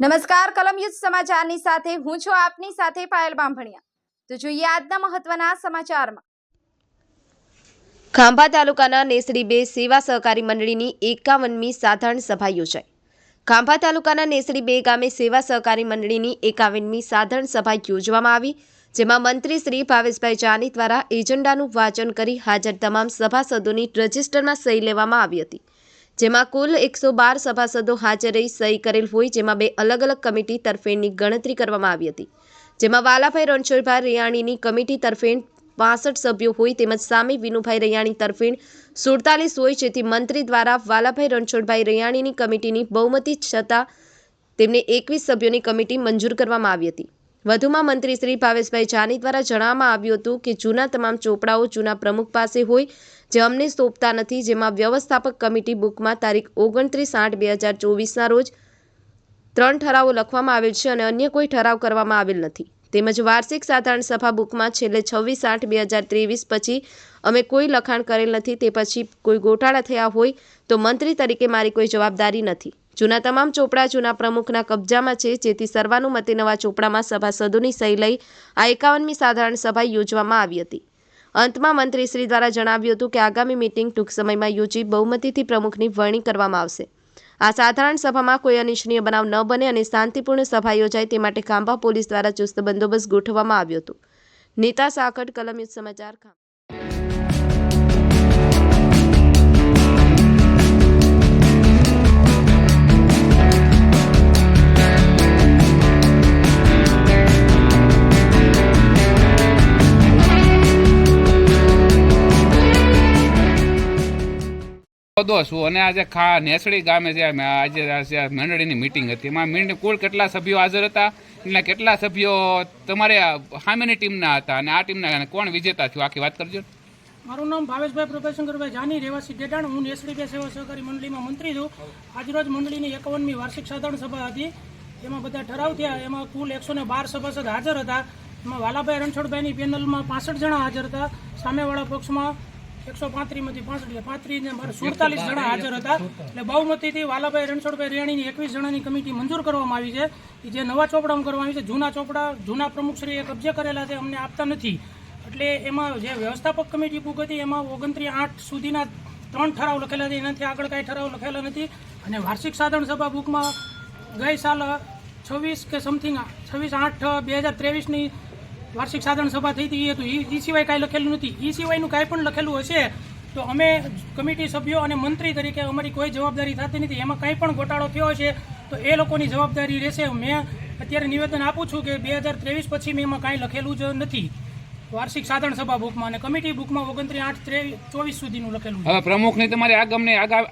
નમસ્કાર કલમયુદ્ધ સમાચારની સાથે હું છું આપની સાથે પાયલ બાંભણિયા. તો જોઈએ આજના મહત્વના સમાચારમાં. ખાંભા તાલુકાના નેસડી બે સેવા સહકારી મંડળીની એકાવનમી સાધારણ સભા યોજાઈ. ખાંભા તાલુકાના નેસડી બે ગામે સેવા સહકારી મંડળીની એકાવનમી સાધારણ સભા યોજવામાં આવી, જેમાં મંત્રી શ્રી ભાવેશભાઈ જાની દ્વારા એજન્ડાનું વાંચન કરી હાજર તમામ સભાસદોની રજિસ્ટરમાં સહી લેવામાં આવી હતી. જેમાં કુલ એકસો બાર સભાસદો હાજર રહી સહી કરેલ હોય, જેમાં બે અલગ અલગ કમિટી તરફેણની ગણતરી કરવામાં આવી હતી. જેમાં વાલાભાઈ રણછોડભાઈ રૈયાણીની કમિટી તરફેણ પાસઠ સભ્યો હોય, તેમજ સામે વિનુભાઈ રૈયાણી તરફેણ સુડતાલીસ હોય, જેથી મંત્રી દ્વારા વાલાભાઈ રણછોડભાઈ રૈયાણીની કમિટીની બહુમતી છતાં તેમને એકવીસ સભ્યોની કમિટી મંજૂર કરવામાં આવી હતી. વધુમાં મંત્રી શ્રી ભાવેશભાઈ જાની દ્વારા જણાવવામાં આવ્યું હતું કે જૂના તમામ ચોપડાઓ જૂના પ્રમુખ પાસે હોય, જે અમને સોંપતા નથી, જેમાં વ્યવસ્થાપક કમિટી બુકમાં તારીખ ઓગણત્રીસ આઠ બે હજાર ચોવીસના રોજ ત્રણ ઠરાવો લખવામાં આવેલ છે અને અન્ય કોઈ ઠરાવ કરવામાં આવેલ નથી. તેમજ વાર્ષિક સાધારણ સભા બુકમાં છેલ્લે છવ્વીસ આઠ બે હજાર ત્રેવીસ પછી અમે કોઈ લખાણ કરેલ નથી, તે પછી કોઈ ગોટાળા થયા હોય, તો મંત્રી તરીકે મારી કોઈ જવાબદારી નથી. જૂના તમામ ચોપડા જૂના પ્રમુખના કબજામાં છે, જેથી સર્વાનુમતે નવા ચોપડામાં સભાસદોની સહી લઈ આ એકાવનમી સાધારણ સભા યોજવામાં આવી હતી. અંતમાં મંત્રીશ્રી દ્વારા જણાવ્યું હતું કે આગામી મિટિંગ ટૂંક સમયમાં યોજી બહુમતીથી પ્રમુખની વરણી કરવામાં આવશે. આ સાધારણ સભામાં કોઈ અનિચ્છનીય બનાવ ન બને અને શાંતિપૂર્ણ સભા યોજાય તે માટે ખાંભા પોલીસ દ્વારા ચુસ્ત બંદોબસ્ત ગોઠવવામાં આવ્યો હતો. નીતા સાકટ કલમયુત સમાચાર દો છું. અને આજે ખા નેસડી ગામે અમે આજે મંડળીની મિટિંગ હતી, એમાં મંડળી કુલ કેટલા સભ્યો હાજર હતા? એટલે કેટલા સભ્યો તમારે સામેની ટીમના હતા અને આ ટીમના કોણ વિજેતા થયું? આખી વાત કરજો મારું નામ ભાવેશભાઈ પ્રભાશંકરભાઈ જાની, રહેવાસી ડેટાણ હું નેસડી બે સેવા સહકારી મંડળીમાં મંત્રી છું. આજરોજ મંડળીની એકાવનમી વાર્ષિક સાધારણ સભા હતી. એમાં બધા ઠરાવ થયા. એમાં કુલ એકસો ને બાર સભાસદ હાજર હતા. એમાં વાલાભાઈ રણછોડભાઈની પેનલમાં પાસઠ જણા હાજર હતા. સામેવાળા પક્ષમાં એકસો પાંત્રીસમાંથી પાસઠ એટલે પાંત્રીસ ને મારે સુડતાલીસ જણા હાજર હતા. એટલે બહુમતીથી વાલાભાઈ રણછોડભાઈ રેણીની એકવીસ જણાની કમિટી મંજૂર કરવામાં આવી છે. જે નવા ચોપડામાં કરવામાં આવી છે જૂના ચોપડા જૂના પ્રમુખશ્રીએ કબજે કરેલા છે અમને આપતા નથી. એટલે એમાં જે વ્યવસ્થાપક કમિટી બુક હતી એમાં ઓગણત્રીસ આઠ સુધીના ત્રણ ઠરાવ લખેલા છે. એનાથી આગળ કાંઈ ઠરાવ લખેલા નથી. અને વાર્ષિક સાધારણ સભા બુકમાં ગઈ સાલ છવ્વીસ કે સમથિંગ છવ્વીસ આઠ બે હજાર ત્રેવીસની વાર્ષિક સાધારણ સભા થઈ હતી એ હતું ઈ સિવાય કાંઈ લખેલું નથી. ઈ સિવાયનું કાંઈ પણ લખેલું હશે તો અમે કમિટી સભ્યો અને મંત્રી તરીકે અમારી કોઈ જવાબદારી થતી નથી. એમાં કંઈ પણ ગોટાળો થયો છે તો એ લોકોની જવાબદારી રહેશે. મેં અત્યારે નિવેદન આપું છું કે બે હજાર ત્રેવીસ પછી મેં એમાં કાંઈ લખેલું જ નથી. વાર્ષિક સાધારણ સભા બુકમાં અને કમિટી બુકમાં ઓગણત્રીસ આઠ ચોવીસ સુધીનું લખેલું પ્રમુખની તમારી આગમની આગા